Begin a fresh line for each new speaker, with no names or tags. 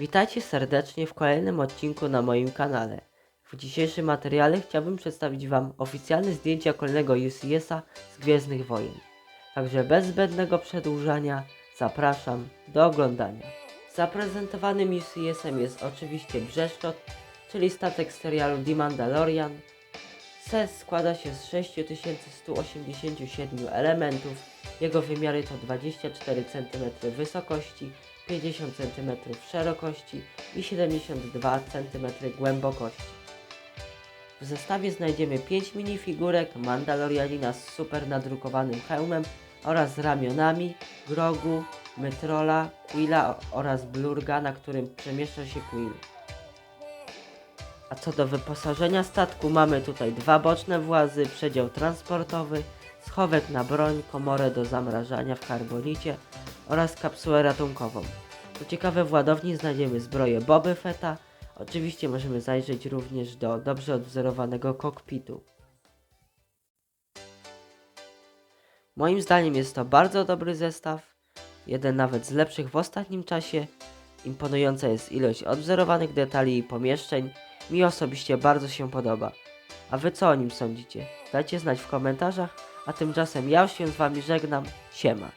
Witajcie serdecznie w kolejnym odcinku na moim kanale. W dzisiejszym materiale chciałbym przedstawić Wam oficjalne zdjęcia kolejnego UCS-a z Gwiezdnych Wojen. Także bez zbędnego przedłużania zapraszam do oglądania. Zaprezentowanym UCS-em jest oczywiście Brzeszczot, czyli statek z serialu The Mandalorian. Set składa się z 6187 elementów. Jego wymiary to 24 cm wysokości, 50 cm szerokości i 72 cm głębokości. W zestawie znajdziemy 5 minifigurek Mandalorianina z super nadrukowanym hełmem oraz ramionami, Grogu, Mytrola, Quilla oraz Blurga, na którym przemieszcza się Quill. A co do wyposażenia statku, mamy tutaj dwa boczne włazy, przedział transportowy, schowek na broń, komorę do zamrażania w karbonicie oraz kapsułę ratunkową. Co ciekawe, w ładowni znajdziemy zbroję Boby Fetta. Oczywiście możemy zajrzeć również do dobrze odwzorowanego kokpitu. Moim zdaniem jest to bardzo dobry zestaw, jeden nawet z lepszych w ostatnim czasie. Imponująca jest ilość odwzorowanych detali i pomieszczeń. Mi osobiście bardzo się podoba. A wy co o nim sądzicie? Dajcie znać w komentarzach, a tymczasem ja już się z wami żegnam. Siema.